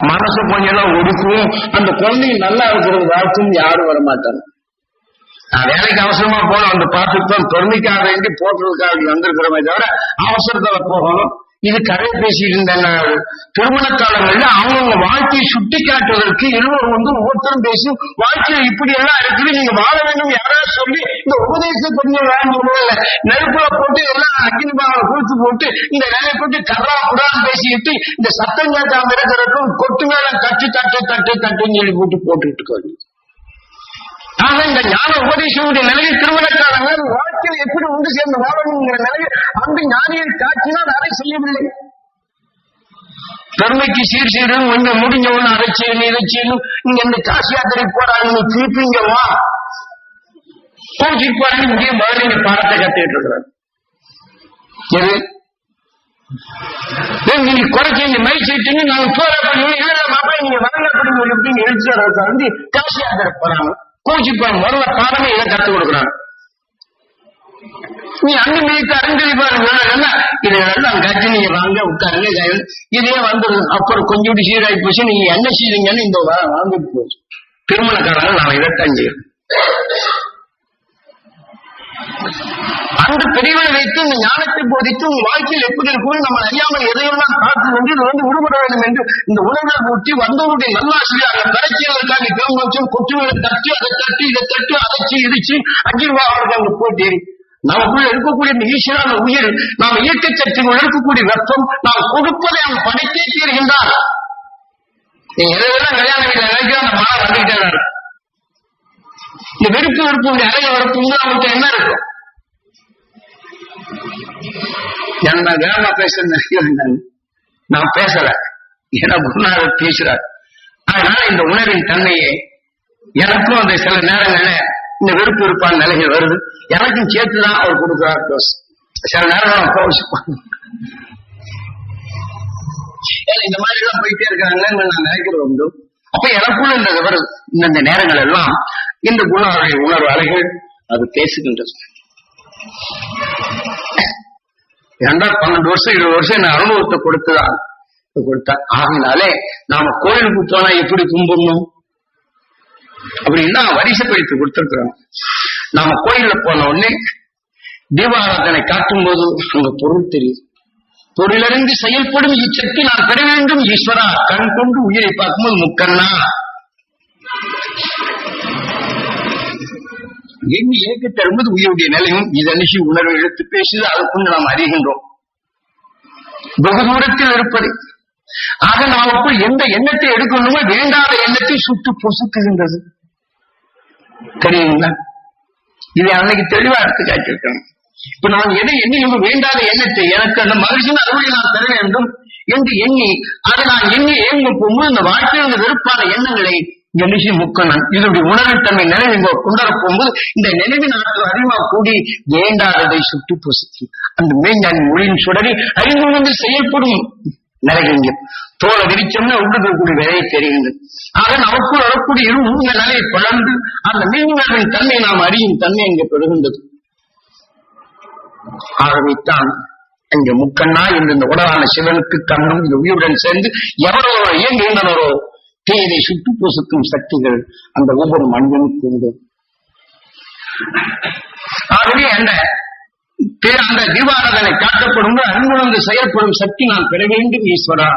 மனசு கொஞ்சம் ஒடுக்கும் அந்த குழந்தைங்க நல்லா இருக்கிறது வாழ்க்கும் யாரும் வர மாட்டாங்க நான் வேலைக்கு அவசரமா போனோம் அந்த பார்த்துட்டு தான் பெருமைக்காக வேண்டி போட்டுறதுக்காக வந்திருக்கிறோமே தவிர அவசரத்துல போகணும். இது கதை பேசிட்டு இருந்த திருமண காலங்கள்ல அவங்கவுங்க வாழ்க்கையை சுட்டி காட்டுவதற்கு இருவர் வந்து ஒவ்வொருத்தரும் பேசி வாழ்க்கையில இப்படி எல்லாம் இருக்குது நீங்க வாழ வேண்டும் யாராவது சொல்லி இந்த உபதேசம் கொஞ்சம் வேணும் நெருப்புல போட்டு எல்லாம் அக்னி பாவம் குறித்து போட்டு இந்த வேலையை போட்டு கர்ரா புடான்னு பேசிக்கிட்டு இந்த சத்தம் கேட்டாம இருக்கிறதுக்கும் கொட்டு மேல தட்டு தட்டு தட்டு தட்டுன்னு சொல்லி போட்டு போட்டுட்டு இருக்காங்க. ஆக இந்த ஞான உபதேசனுடைய நிலையில் திருமணக்காரங்கள் வாழ்க்கையில் எப்படி உண்டு சேர்ந்து வாழணுங்கிற நிலையில் அந்த ஞானியை காட்சினால் அதை செய்யவில்லை. பெருமைக்கு சீர் சீரும் இங்க முடிஞ்ச உடனே அதை செய்யணும் இதை செய்யணும். இங்க இந்த காசி யாத்திரை போறாங்க நீ திருப்பி இங்க வா. கோச்சிட்டு போறாங்க இங்கே இங்க பாடத்தை கத்துக்கிட்டு இருக்கிறாங்க. நீங்க குறைச்சி இந்த மை சீட்டுங்க நாங்க போற பண்ணி மாப்பா நீங்க வரல பண்ணி சொல்லிட்டு எழுத்து வந்து காசி யாத்திரை போறாங்க. கோச்சிப்பாங்க முதல்ல பாடமே இதை கத்துக் கொடுக்குறாங்க நீ அங்க மீட்டு அறிஞ்சலி பாருங்க இதெல்லாம் கட்சி நீங்க வாங்க உட்காருங்க இதே வந்துடும் அப்புறம் கொஞ்சம் சீராகி போச்சு. நீங்க என்ன செய்றீங்கன்னு இந்த வாங்கிட்டு போச்சு. திருமணக்காரங்க நான் இதைத்தான் செய்யறேன் அந்த பெரியவனை வைத்து இந்த ஞானத்தை போதித்து உங்க வாழ்க்கையில் எப்படி இருக்கும்? நம்ம அறியாமல் எதையெல்லாம் காத்து வந்து இது வந்து விடுபட வேண்டும் என்று இந்த உணவை ஊற்றி வந்தவருடைய நல்லாசிரியர் அந்த கரைச்சியதற்காக பெருமச்சம் கொச்சுகளை தட்டி அதை தட்டி இதை தட்டி அதைச்சு இடிச்சு அங்கிருவா அவர்கள் அங்க போட்டி நமக்குள்ள இருக்கக்கூடிய இந்த ஈஸ்வரான உயிர் நாம் இயற்கை சக்திகள் இருக்கக்கூடிய வெப்பம் நாம் கொடுப்பதை அவன் படைத்தே தீர்கின்றான். நீங்க எதையெல்லாம் கல்யாணம் நினைக்கிற அந்த மழை வந்துகிட்டே இந்த வெறுப்பு வெறுப்பு அறைய வரப்பு அவங்களுக்கு என்ன இருக்கும்? என்ன வேமா பேசுறேன் நான். பேசல. என குருநாதர் பேசுறார். அதனால இந்த உணர்வின் தன்மையை எனக்கும் அந்த சில நேரங்கள்ல இந்த வெறுப்பு வெறுப்பான நிலைகள் வருது. எனக்கும் சேர்த்துதான் அவர் கொடுக்கிறார் டோஸ் சில நேரம் நான் கோவிச்சுப்பாங்க இந்த மாதிரி எல்லாம் போயிட்டே இருக்காங்கன்னு நான் நினைக்கிறது உண்டு அப்ப எனக்குள்ள இந்த வருது இந்த நேரங்கள் எல்லாம் இந்த குணாவுடைய உணர்வு அலைகள் அது பேசுகின்றது. இரண்டா பன்னெண்டு வருஷம் இருபது வருஷம் என்ன அனுபவத்தை கொடுத்துதான் கொடுத்தா. ஆகினாலே நாம கோயிலுக்கு போனா எப்படி கும்பிடணும்? அப்படின்னா வரிசைப்படுத்தி கொடுத்திருக்கிறோம். நாம கோயில்ல போன உடனே தீபாராதனை காட்டும் போது அங்க பொருள் தெரியுது. பொருளிலிருந்து செயல்படும் இச்சக்தி நான் பெற வேண்டும். ஈஸ்வரா கண் கொண்டு உயிரை பார்க்கும்போது முக்கண்ணா எண்ணி ஏக்க என்பது உயிருடைய நிலையும் இதனிஷி உணர்வை எடுத்து பேசுது அதுக்குண்டு நாம் அறிகின்றோம். வெகு தூரத்தில் இருப்பது. ஆக நமக்குள் எந்த எண்ணத்தை எடுக்கணுமோ வேண்டாத எண்ணத்தை சுட்டு பொசுக்குகின்றது. தெரியுங்களா இதை அன்னைக்கு தெளிவா எடுத்து காட்டியிருக்கணும் இப்ப நான் எதை எண்ணி வேண்டாத எண்ணத்தை எனக்கு அந்த மகிழ்ச்சியின் அறுவடை நான் பெற வேண்டும் என்று எண்ணி அதை நான் எண்ணி ஏங்க போகும்போது இந்த வாழ்க்கையில் வெறுப்பான எண்ணங்களை எலிசி முக்கணன். இதனுடைய உணர்வுத்தன்மை நினைவு கொண்டாட போகும்போது இந்த நினைவின் ஆற்றல் அறிவா கூடி வேண்டாததை சுட்டு பொசுக்கி அந்த மேஞ்ஞானி மொழியின் சுடரி அறிவு வந்து செயல்படும் நிலைங்க தோலை விரிச்சோம்னா உள்ளுக்கக்கூடிய விலையை தெரிகின்றது. ஆக நமக்குள் வரக்கூடிய இரு இந்த நிலையை பிளந்து அந்த மீன்களின் தன்மை நாம் அறியும் தன்மை இங்கே பெறுகின்றது. ஆகவேத்தான் இங்க முக்கண்ணா என்று இந்த உடலான சிவனுக்கு கண்ணும் இந்த உயிருடன் சேர்ந்து எவரோ இயங்குகின்றனரோ தீயை சுட்டு பூசுக்கும் சக்திகள் அந்த ஒவ்வொரு மனிதனுக்கு உண்டு ஆகவே அந்த அந்த தீபாராதனை காட்டப்படும் அன்புணர்ந்து செயல்படும் சக்தி நான் பெற வேண்டும் ஈஸ்வரா.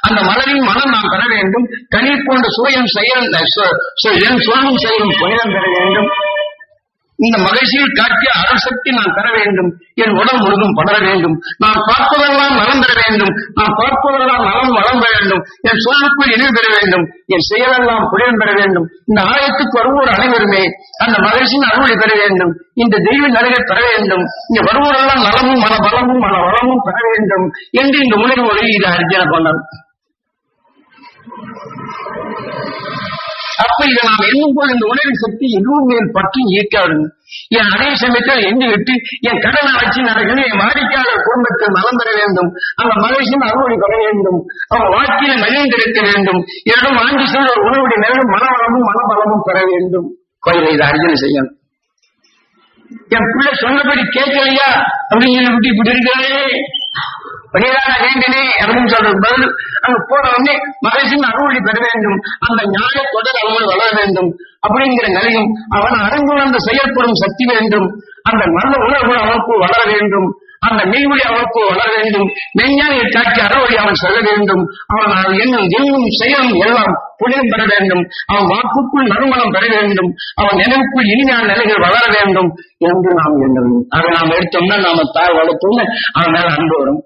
அந்த மலரின் மனம் நான் பெற வேண்டும். கனி போன்ற சுயம் செயல் என் சொல்லும் செயலும் புனிதம் பெற வேண்டும். இந்த மகிழ்ச்சியில் காட்டிய அருள் சக்தி நான் பெற வேண்டும். என் உடல் முழுதும் படர வேண்டும். நான் பார்ப்பதெல்லாம் நலம் பெற வேண்டும். நான் பார்ப்பதெல்லாம் நலம் வளம் பெற வேண்டும். என் சொல்லுக்குள் இனிவு பெற வேண்டும். என் செயலெல்லாம் புயல் பெற வேண்டும். இந்த ஆலயத்துக்கு வருவோர் அனைவருமே அந்த மகிழ்ச்சியின் அருளை பெற வேண்டும். இந்த தெய்வ நலகை பெற வேண்டும். இங்க வருவோரெல்லாம் நலமும் மன பலமும் மன வளமும் பெற வேண்டும் என்று இந்த உணர்வு ஒளி இது அர்ஜன பண்ணார் அப்ப இதை நாம் எண்ணும் போது இந்த உணர்வு சக்தி எதுவும் மேல் பற்றி ஈர்க்காது. என் அதே சமயத்தில் எண்ணி விட்டு என் கடனை வச்சு நடக்கணும் என் வாடிக்கையாளர் குடும்பத்தில் நலம் பெற வேண்டும் அந்த மகிழ்ச்சியும் அறுவடை பெற வேண்டும் அவன் வாழ்க்கையில மகிழ்ந்திருக்க வேண்டும் என்னிடம் வாங்கி சொல்ற ஒரு உணவுடைய நேரம் மனவளமும் மனபலமும் பெற வேண்டும். கோயிலை இதை அர்ஜனை செய்யணும். என் பிள்ளை சொன்னபடி கேட்கலையா? அப்படின்னு சொல்லி விட்டு இப்படி இருக்கிறே வெளியிலான வேண்டினே அப்படின்னு சொல்றது பதில் அங்க போன உடனே மகேசன் அருள்வழி பெற வேண்டும் அந்த ஞான தொடர் அவனோடு வளர வேண்டும் அப்படிங்கிற நிலையும் அவன் அறிந்துணர்ந்து செயல்படும் சக்தி வேண்டும். அந்த நல்ல உணர்வு அவனுக்கு வளர வேண்டும். அந்த மெய்வழி அவனுக்கு வளர வேண்டும். மெய்ஞானியை காட்டி அறவழி அவன் செல்ல வேண்டும். அவன் என்னும் எண்ணும் எண்ணும் செயலும் எல்லாம் புனிதம் பெற வேண்டும். அவன் வாக்குக்குள் நறுமணம் பெற வேண்டும். அவன் நினைவுக்குள் இனிமையான நிலைகள் வளர வேண்டும் என்று நாம் எண்ணணும். அதை நாம் எடுத்தோம்னா நாம தாய் வளர்த்தோம்னு அவன் மேல அன்பு வரும்.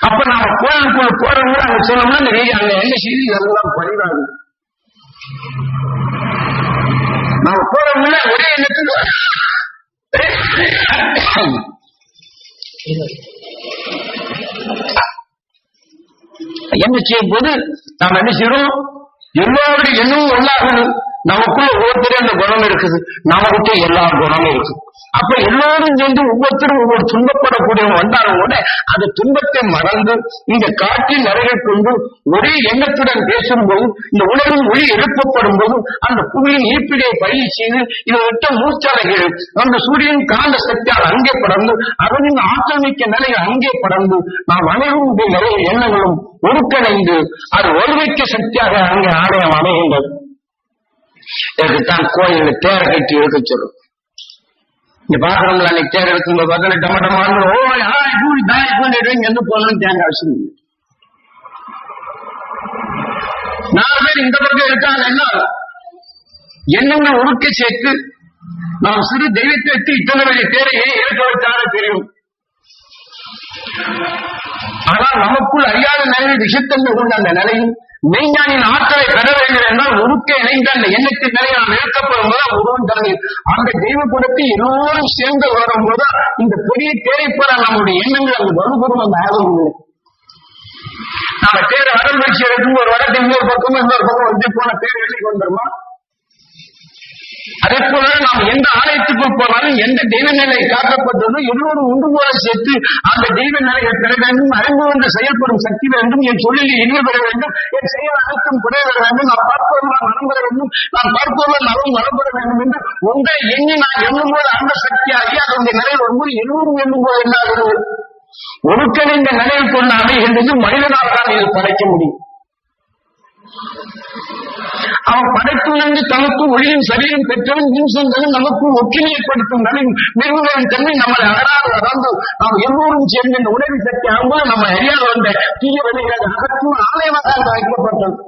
அப்ப நாம கோயிலுக்குள்ள போறவங்க அங்க சொன்னோம்னா அந்த வீடு அங்க என்ன செய்தி இதெல்லாம் பழிவாது நாம போறவங்க ஒரே எண்ணத்துக்கு என்ன செய்யும் போது நாம் என்ன செய்யறோம் எல்லாருடைய எண்ணமும் ஒன்றாகுது நமக்குள்ள ஒவ்வொருத்தரும் அந்த குணம் இருக்குது. நமக்கிட்ட எல்லா குணமும் இருக்கு அப்ப எல்லோரும் சேர்ந்து ஒவ்வொருத்தரும் ஒவ்வொரு துன்பப்படக்கூடியவங்க வந்தாலும் கூட அந்த துன்பத்தை மறந்து இந்த காற்றின் நிறைகள் கொண்டு ஒரே எண்ணத்துடன் பேசும்போது இந்த உலகம் ஒளி எழுப்பப்படும் போது அந்த புவியின் ஈர்ப்பிடையை பயிர் செய்து இதை விட்ட மூச்சாலைகள் அந்த சூரியன் காந்த சக்தியால் அங்கே படர்ந்து அதனின் ஆக்கிரமிக்க மிக்க நிலையில் அங்கே படர்ந்து நாம் அனைவருடைய நிறைய எண்ணங்களும் ஒருங்கிணைந்து அது ஒருமிக்க சக்தியாக அங்கே ஆலயம் அமைகின்றது இதுக்குத்தான் கோயில் தேரை கட்டி எடுக்க சொல்லும் இங்க பாக்குறவங்கள அன்னைக்கு தேர் எடுக்கும்போது பார்த்தா டமட்டமான ஓ ஆய் கூடி தாய் கூண்டிட்டு இங்க இருந்து போகணும்னு தேங்க அவசியம் இல்லை. நாலு பேர் இந்த பக்கம் எடுத்தாங்க என்ன ஆகும்? உருக்க சேர்த்து நாம் சிறு தெய்வத்தை எடுத்து இத்தனை வழி தேரை ஏன் எடுக்க தெரியும் ஆனால் நமக்குள் அறியாத நிலையில் விஷத்தன்மை கொண்ட அந்த நிலையும் மெய்ஞானின் ஆற்றலை பெற வேண்டும் என்றால் உருக்க இணைந்த அந்த எண்ணத்தின் மேலே நாம் இழுக்கப்படும் போது உருவம் தருது அந்த தெய்வ குணத்தை எல்லோரும் சேர்ந்து வரும்போது இந்த பெரிய தேரை நம்முடைய எண்ணங்கள் அந்த வலுபெறும் அந்த ஆர்வம் இல்லை நாம தேர் அடல் வச்சு எடுக்கும் ஒரு வடக்கு இன்னொரு பக்கமும் இன்னொரு பக்கம் வந்து போன தேர் வெளியே வந்துருமா அதே போல நாம் எந்த ஆலயத்துக்குள் போனாலும் எந்த தெய்வ நிலை காக்கப்பட்டதோ எல்லோரும் உண்டு போல சேர்த்து அந்த தெய்வ நிலையை பெற வேண்டும் அறிந்து கொண்டு செயல்படும் சக்தி வேண்டும் என் தொழிலில் இனிய பெற வேண்டும் என் செயல் அனைத்தும் குறைய பெற வேண்டும் நான் பார்ப்பவர்கள் நான் நலம் பெற வேண்டும் நான் பார்ப்பவர்கள் நலம் வளப்பட வேண்டும் என்று உங்களை எண்ணி நான் எண்ணும் போது அந்த சக்தி அதனுடைய நிலையில் வரும்போது எல்லோரும் எண்ணும் போது என்ன ஆகிறது ஒழுக்கணிந்த நிலையில் கொண்டு அமைகின்றது மனிதனால் தான் இது படைக்க முடியும். அவன் படைப்பிலிருந்து தனக்கு ஒளியும் சரியும் பெற்றவன் இன்சங்களும் நமக்கு ஒற்றுமையப்படுத்தும் நிலை நிறுவனம் தன்மை நம்மளை அகராது வளர்ந்து நாம் எல்லோரும் சேர்ந்து இந்த உணவு சக்தி ஆகும்போது நம்ம அறியாத வந்த தீய வழிகளை அகற்றும் ஆலயமாக வைக்கப்பட்டது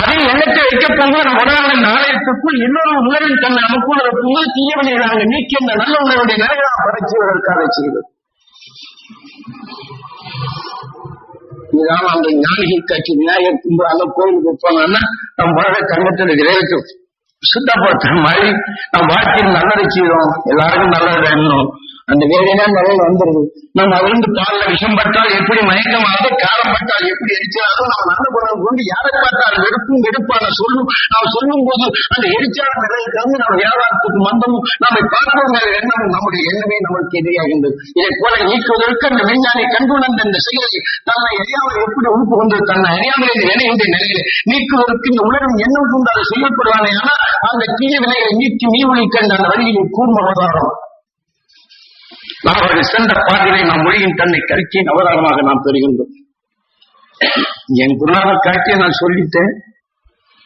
அதே எண்ணத்தை வைக்கப்போது நம் உணர்ந்த ஆலயத்துக்குள் இன்னொரு உணர்வின் தன்மை நமக்குள்ள இருக்கும்போது தீய வழிகளை நாங்கள் நீக்கி அந்த நல்ல உணர்வுடைய நிலைகளாக படைச்சுவதற்காக செய்தது. இதுதான் அந்த ஞானிகை கட்சி விநாயகர் கும்புறாங்க கோயிலுக்கு போனோம்னா நம்ம வர கண்ணத்தில் இறைவத்து சுத்தப்படுத்துற மாதிரி நம்ம வாழ்க்கையில் நல்லது செய்யறோம் எல்லாருக்கும் நல்லது வேணும் அந்த வேலையா நிறைய வந்துருது. நம்ம அவருந்து காலில் விஷம் பட்டால் எப்படி மயக்கமாக காலம் பட்டால் எப்படி எரிச்சாலும் நம்ம நல்ல குணம் கொண்டு யாரை பார்த்தால் வெறுப்பும் வெறுப்பான சொல்லும் நாம் சொல்லும் போது அந்த எரிச்சான நிலையை தந்து நம்ம வியாபாரத்துக்கு மந்தமும் நம்மை பார்ப்பவங்க எண்ணமும் நம்முடைய எண்ணமே நமக்கு எதிராகின்றது இதை போல நீக்குவதற்கு அந்த விஞ்ஞானி கண்டுணர்ந்த இந்த செயலை தன்னை அறியாமல் எப்படி உறுப்பு கொண்டு தன்னை அறியாமல் இந்த இணைகின்ற நிலையில நீக்குவதற்கு இந்த உலகம் எண்ணம் கொண்டு அதை செய்யப்படுவானே ஆனால் அந்த தீய வினைகளை நீக்கி நீ ஒழிக்கின்ற அந்த வழியில் கூர்மகதாரம் நான் அவர்கள் சென்ற பாதையை நாம் மொழியின் தன்னை கருத்தியின் அவதாரமாக நாம் பெறுகின்றோம். என் குருநாதர் காட்சியை நான் சொல்லிட்டேன்.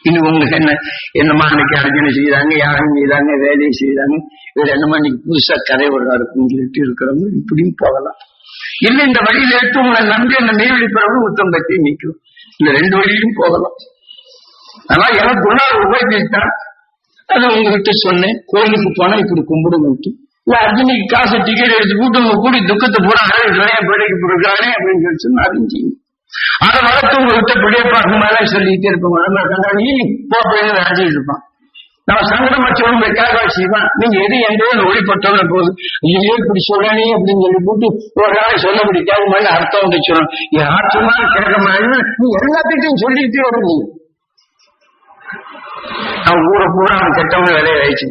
இனி உங்களுக்கு என்ன என்னமா அன்னைக்கு அர்ஜனை செய்தாங்க யாரும் செய்தாங்க வேலையை செய்தாங்க இவர் என்னமா இன்னைக்கு புதுசா கதை வருதா இருக்குன்னு சொல்லிட்டு இருக்கிறவங்க இப்படியும் போகலாம். இல்ல இந்த வழியில எடுத்து உங்களை நம்பி அந்த மெய்வழி பிறகு உத்தம் பற்றி நிற்கும் இந்த ரெண்டு வழியிலும் போகலாம். ஆனா எனக்கு குருநாதர் உபயோகித்தான் அதை உங்ககிட்ட சொன்னேன். கோயிலுக்கு போனா இப்படி கும்பிடுங்கட்டு இல்ல அர்ஜுனுக்கு காசு டிக்கெட் எடுத்து கூட்டு உங்க கூடி துக்கத்தை பூரா பேடைக்கு போடுறானே அப்படின்னு சொல்லி சொன்னா அதையும் செய்யும் அதை வளர்த்து உங்ககிட்ட பிடிய பார்க்கும் மேலே சொல்லிட்டே இருப்போம் நம்ம கண்டாடி போ நினைச்சிட்டு இருப்பான்? நம்ம சங்கடம் வச்சவங்க வைக்காக செய்வான்? நீங்க எது எங்கேயோ ஒளிப்பட்டவன போகுது? ஐயோ இப்படி சொல்லணே அப்படின்னு சொல்லி போட்டு ஒரு நாளை சொல்ல பிடிக்காத மாதிரி அர்த்தம் வந்து சொல்லணும். என் ஆற்றமா கேட்க மாதிரி நீ எல்லாத்திட்டையும் சொல்லிட்டே வரணும் அவன் ஊரை பூரா அவன் கெட்டவங்க வேலையை ஆயிடுச்சு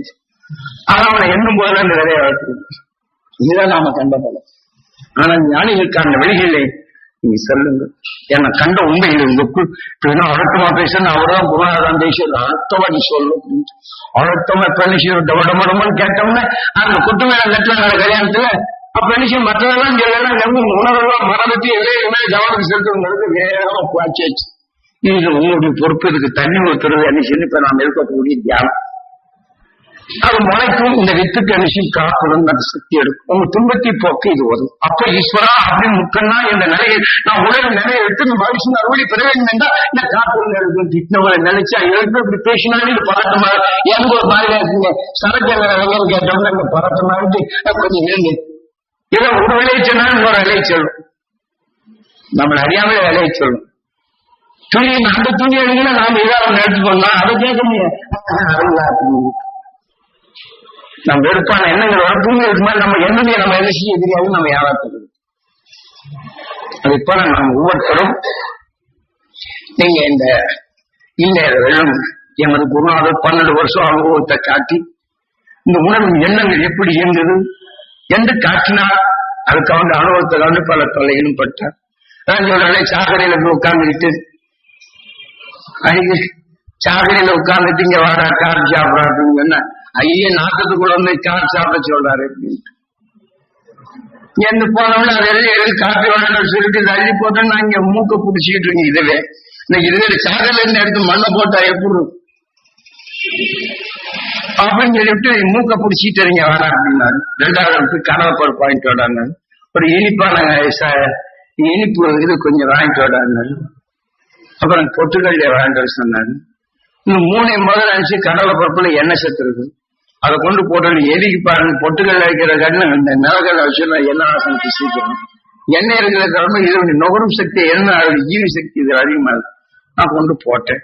ஆனா அவனை எண்ணும் போது அந்த வேலையை வளர்த்து இதுதான் நாம கண்ட பலம் ஆனா ஞானிகளுக்கு அந்த வழிகளை நீங்க சொல்லுங்க என்ன கண்ட உண்மையில் உங்களுக்குள் இப்ப அழுத்தமா பேசுறது அவர்தான் புகழாதான் பேசுறது அழுத்தமா நீ சொல்லு. அழுத்தமா பண்ணி டமடமடமன்னு கேட்டோம்னா அந்த குத்து மேல கட்டுறாங்க கல்யாணத்துல. செய்யும் மற்றதெல்லாம் சொல்லலாம் நம்ம உணர்வெல்லாம் மறந்துட்டு எதையுமே கவனம் செலுத்துவங்களுக்கு வேகமா குவாச்சாச்சு இது உங்களுடைய பொறுப்பு இதுக்கு தண்ணி ஊத்துறது என்ன செய்யணும்? இப்ப நாம் இருக்கக்கூடிய தியானம். அது முளைக்கும் இந்த வித்துக்கு அனுஷம் காப்பதும் அந்த சக்தி எடுக்கும். உங்க துன்பத்தை போக்க இது வரும் அப்ப ஈஸ்வரா அப்படின்னு முக்கன்னா இந்த நிலையை நான் உலக நிலையை எடுத்து இந்த மனுஷன் அறுவடை பெற வேண்டும் என்றால் இந்த காப்பது எடுக்கும் திட்டினவரை நினைச்சா எழுந்து இப்படி பேசினாலே இது பதட்டமா? எங்க ஒரு மாதிரியா இருக்குங்க? சரக்கு என்ன கேட்டோம்னா இந்த பதட்டமா இருக்கு? கொஞ்சம் ஏங்க இதை ஒரு விலையை சொன்னாலும் இன்னொரு விலையை சொல்லும். நம்மளை அறியாமலே விலையை சொல்லும். துணி அந்த துணி எழுதினா நாம இதாக எடுத்து போடலாம் அதை கேட்க முடியாது. நம்ம வெறுப்பான எண்ணங்கள் வர இருக்கு மாதிரி நம்ம என்னதையும் நம்ம என்ன செய்ய தெரியாது நம்ம யாராத்துக்கு அது போல நம்ம ஒவ்வொருத்தரும் நீங்க இந்த இல்ல வெள்ளம் எமது குருநாதர் பன்னெண்டு வருஷம் அனுபவத்தை காட்டி இந்த உணர்வு எண்ணங்கள் எப்படி இருந்தது என்று காட்டினார் அதுக்கு வந்து அனுபவத்தை வந்து பல தொல்லைகளும் பட்டார். நான் சொல்றேன் சாக்கடையில போய் உட்கார்ந்துக்கிட்டு அன்னைக்கு சாக்கடையில உட்கார்ந்துட்டு இங்க வாடா கார் சாப்பிடா அப்படின்னு சொன்னா ஐயன் நாட்டத்துக்குள்ள வந்து சாப்பிட சொல்றாரு. அப்படின்ட்டு போனவன அது எல்லாம் காப்பி வேணும்னு சொல்லிட்டு தள்ளி போட்டேன் நான் இங்க மூக்க பிடிச்சிக்கிட்டு இருக்கேன் இதுவே. இன்னைக்கு இதுவே சாதல இருந்து எடுத்து மண்ணை போட்டா எப்படி அப்படின்னு சொல்லிட்டு மூக்க பிடிச்சிட்டு இருங்க வேணாம் அப்படின்னாரு. ரெண்டாவது இடத்துக்கு கடலை பருப்பு வாங்கிட்டு வராங்க ஒரு இனிப்பான ச- இனிப்பு இது கொஞ்சம் வாங்கிட்டு வராங்க அப்புறம் பொட்டுக்கல்லையே வாங்கிட்டு சொன்னாங்க சொன்னாரு. இன்னும் மூணு முதல் நினைச்சு கடலை பருப்புல எண்ணெய் சத்து இருக்கு அதை கொண்டு போட்டு எதுக்கு பாருங்க பொட்டுக்கல்ல வைக்கிற கண்ணு இந்த நிலக்கல்ல வச்சு என்ன வாசனைக்கு சீக்கிரம் எண்ணெய் இருக்கிற கிழமை இது நுகரும் சக்தி என்ன? ஜீவி சக்தி இது அதிகமா இருக்கு. நான் கொண்டு போட்டேன்.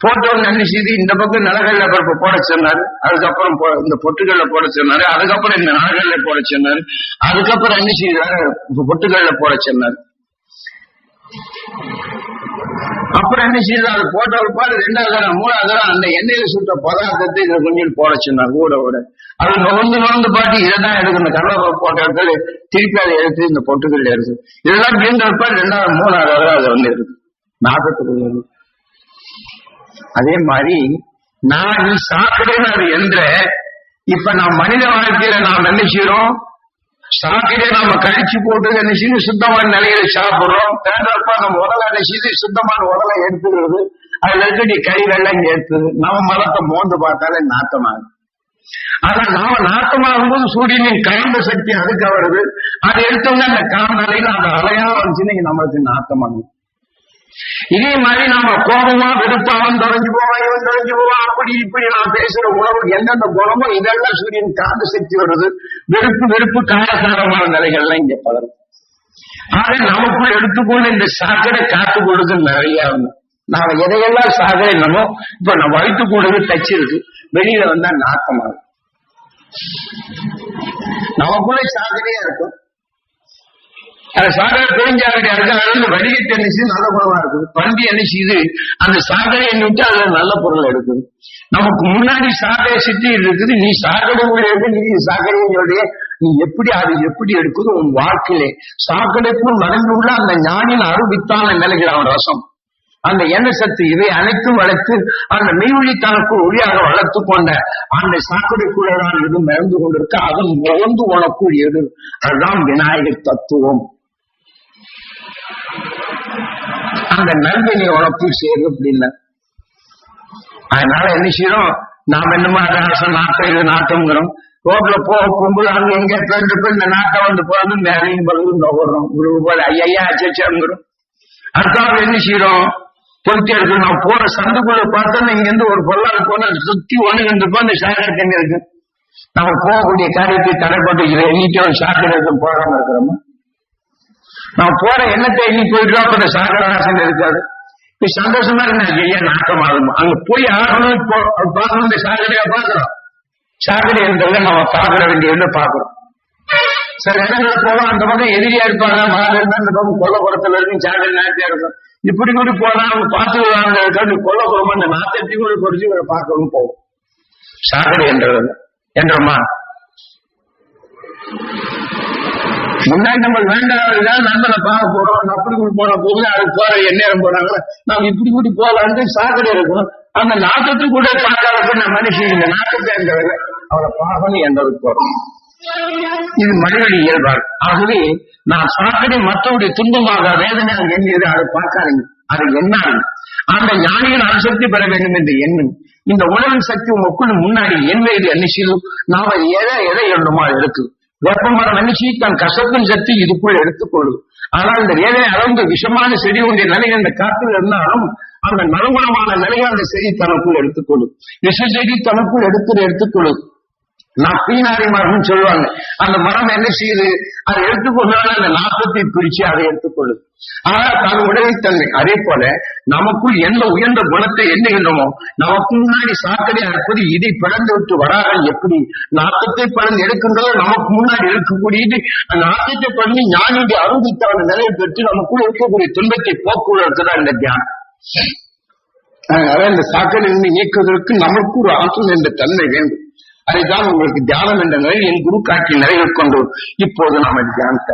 போட்டவங்க என்ன செய்து? இந்த பக்கம் நிலகல்ல பருப்பு போட சொன்னாரு. அதுக்கப்புறம் இந்த பொட்டுக்கல்ல போட சொன்னாரு. அதுக்கப்புறம் இந்த நிலகல்ல போட சொன்னாரு. அதுக்கப்புறம் என்ன செய்தாரு? பொட்டுக்கல்ல போட சொன்னாரு. அப்புறம் என்ன செய்யுது அது போட்ட ஒரு பாடு ரெண்டாவது தரம் மூணாவது தரம் அந்த எண்ணெயில சுட்ட பதார்த்தத்தை இதை கொஞ்சம் போட சொன்னார் கூட கூட அது நுகர்ந்து நுகர்ந்து பாட்டு இதை தான் எடுக்கணும் கடலை போட்ட இடத்துல திருப்பி அதை எடுத்து இந்த பொட்டுக்கல்ல எடுத்து. இதெல்லாம் மீண்ட பாடு ரெண்டாவது மூணாவது தரம் அது வந்து இருக்கு. நாகத்துக்கு அதே மாதிரி நான் சாப்பிடுறது என்ற இப்ப நான் மனித வாழ்க்கையில நாம் என்ன செய்யறோம்? சாக்கடையை நாம கழிச்சு போட்டு என்ன சுத்தமான நிலையில சாப்பிடுறோம். தேடுறப்ப நம்ம உடலை என்ன சுத்தமான உடலை எடுத்துக்கிறது. அதுல இருக்கக்கூடிய கை வெள்ளம் எடுத்துது நம்ம மரத்தை மோந்து பார்த்தாலே நாத்தமாகும் ஆனா நாம நாட்டமாகும் போது சூரியனின் காந்த சக்தி அதுக்கு வருது. அதை எடுத்தவங்க அந்த காந்த நிலையில அந்த அலையா வந்துச்சுன்னா நம்மளுக்கு நாத்தமாகும் இதே மாதிரி நாம கோபமா வெறுப்பாவன் தொலைஞ்சு போவான் இவன் தொலைஞ்சு போவான் அப்படி இப்படி நான் பேசுற உணவு எந்தெந்த குணமோ இதெல்லாம் சூரியன் காந்த சக்தி வருது. வெறுப்பு வெறுப்பு காரசாரமான நிலைகள்லாம் இங்க பலரும் ஆக நமக்குள் எடுத்துக்கொண்டு இந்த சாக்கடை காத்து கொடுத்து நிறைய நாம எதையெல்லாம் சாகரை என்னமோ இப்ப நம்ம வயிற்று கூடவே தச்சு இருக்கு வெளியில வந்தா நாட்டமாகும் நமக்குள்ளே சாதனையா இருக்கும். அந்த சாக்கடை அடுத்த இருக்கு வடிகை தண்ணிச்சு நல்ல குணமா இருக்குது. பண்டி என்ன செய்யுது அந்த சாக்கடை விட்டு அதுல நல்ல பொருள் எடுக்குது. நமக்கு முன்னாடி சாகரை சித்தி இருக்குது நீ சாக்கடை நீ சாகரங்களுடைய நீ எப்படி அது எப்படி எடுக்குது உன் வாழ்க்கையிலே. சாக்கடைக்குள் நடந்துள்ள அந்த ஞானின் அருவித்தான நிலைகள் அவன் ரசம். அந்த எண்ணெய் சத்து இவை அனைத்தும் வளர்த்து அந்த மெய்வழி தனக்கு ஒளியாக வளர்த்து கொண்ட அந்த சாக்கடைக்குள்ளதான் இது மறந்து கொண்டிருக்க அதன் முகந்து உணக்கூடியது அதுதான் விநாயகர் தத்துவம். அந்த நல்வினை உனக்கு சேரும் அப்படின்னா அதனால என்ன செய்யறோம்? நாம் என்னமோ அரசன் நாட்டம் இது நாட்டம்ங்கிறோம் ரோட்ல போக போகும்போது அங்க இங்க பெண்டு இந்த நாட்டம் வந்து போறது மேலையும் பலரும் நோடுறோம் குரு போல ஐயா அச்சங்கிறோம் அடுத்தாவது என்ன செய்யறோம்? பொறுத்தி இருக்கு நான் போற சந்துக்குள்ள பார்த்தோன்னா இங்க இருந்து ஒரு பொருளாதார போன சுத்தி ஒண்ணு ரெண்டு அந்த இந்த சாக்கடை தண்ணி இருக்கு. நம்ம போகக்கூடிய காரியத்தை தடைப்பட்டு எண்ணிட்டு ஒரு சாக்கடை போகாம இருக்கிறோமா? நான் போற எண்ணத்தை எண்ணி போயிட்டு அப்ப இந்த இருக்காது இப்ப சந்தோஷமா இருந்தா ஐயா நாட்டம் ஆகும்? அங்க போய் ஆகணும் பார்க்கணும் இந்த பாக்குறோம் பார்க்கிறோம் என்றதை நம்ம பாக்குற வேண்டியது பாக்குறோம் சில இடங்களை போவோம் அந்த பக்கம் எதிரியா இருப்பாங்க மாடு இருந்தா இந்த பக்கம் கொல்ல குளத்துல இருக்கு சாக்கடை நாட்டியா இருக்கும். இப்படி கூட போனா அவங்க பார்த்து விடுவாங்க கொல்ல குளம் அந்த நாட்டத்தை கூட குறிச்சு இவரை பார்க்கணும் போவோம் சாக்கடை என்றது. என்றோமா முன்னாடி நம்ம வேண்டாம் நண்பனை பார்க்க போறோம். அப்படி இப்படி போன போகுது அதுக்கு போற எந்நேரம் போறாங்க நாம இப்படி இப்படி போகலான்னு சாக்கடை இருக்கும் அந்த நாட்டத்து கூட பார்க்காத மனுஷன் இந்த நாட்டத்தை என்ற அவரை பார்க்கணும் என்றதுக்கு போறோம். இது மனிதனுடைய இயல்பார் ஆகவே நான் சாக்கடை மற்றவருடைய துன்பமாக வேதனையாக எண்ணியது அதை பார்க்காதீங்க. அதை எண்ணாது அந்த ஞானிகள் அணுசக்தி பெற வேண்டும் என்று எண்ணும். இந்த உணவின் சக்தி உங்களுக்குள் முன்னாடி எண்மையில் என்ன செய்யும் நாம எதை எதை எண்ணுமா இருக்கு வேப்பமரம் நினைச்சு தன் கசப்பின் சக்தி இதுக்குள் எடுத்துக்கொள்ளும் ஆனால் இந்த வேதனை அளந்து விஷமான செடி ஒன்றிய நிலை அந்த காற்றில் இருந்தாலும் அந்த நறுமணமான நிலையை அந்த செடி தனக்குள் எடுத்துக்கொள்ளும் விஷ செடி தனக்குள் எடுத்து எடுத்துக்கொள்ளும் நான் பீனாரி சொல்லுவாங்க. அந்த மரம் என்ன செய்யுது? அதை எடுத்துக்கொண்டாலும் அந்த நாசத்தை பிரிச்சு அதை எடுத்துக்கொள்ளும் ஆனா தன் தன்மை அதே போல நமக்குள் எந்த உயர்ந்த குணத்தை எண்ணுகின்றோமோ நமக்கு முன்னாடி சாக்கடையா இருப்பது இதை பிறந்து விட்டு வராமல் எப்படி நாட்டத்தை பிறந்து எடுக்கின்றதோ நமக்கு முன்னாடி இருக்கக்கூடியது அந்த நாட்டத்தை பிளந்து ஞானியுடைய அருந்தித்தான நிலையை பெற்று நமக்குள் இருக்கக்கூடிய துன்பத்தை போக்குவதற்கு இந்த தியானம். அதனால இந்த சாக்கடை நீக்குவதற்கு நமக்கு ஒரு ஆற்றல் என்ற தன்மை வேண்டும். அதைத்தான் உங்களுக்கு தியானம் என்ற நிலையில் என் குரு காட்சி நிறைவு கொண்டு இப்போது நாம் தியானத்தை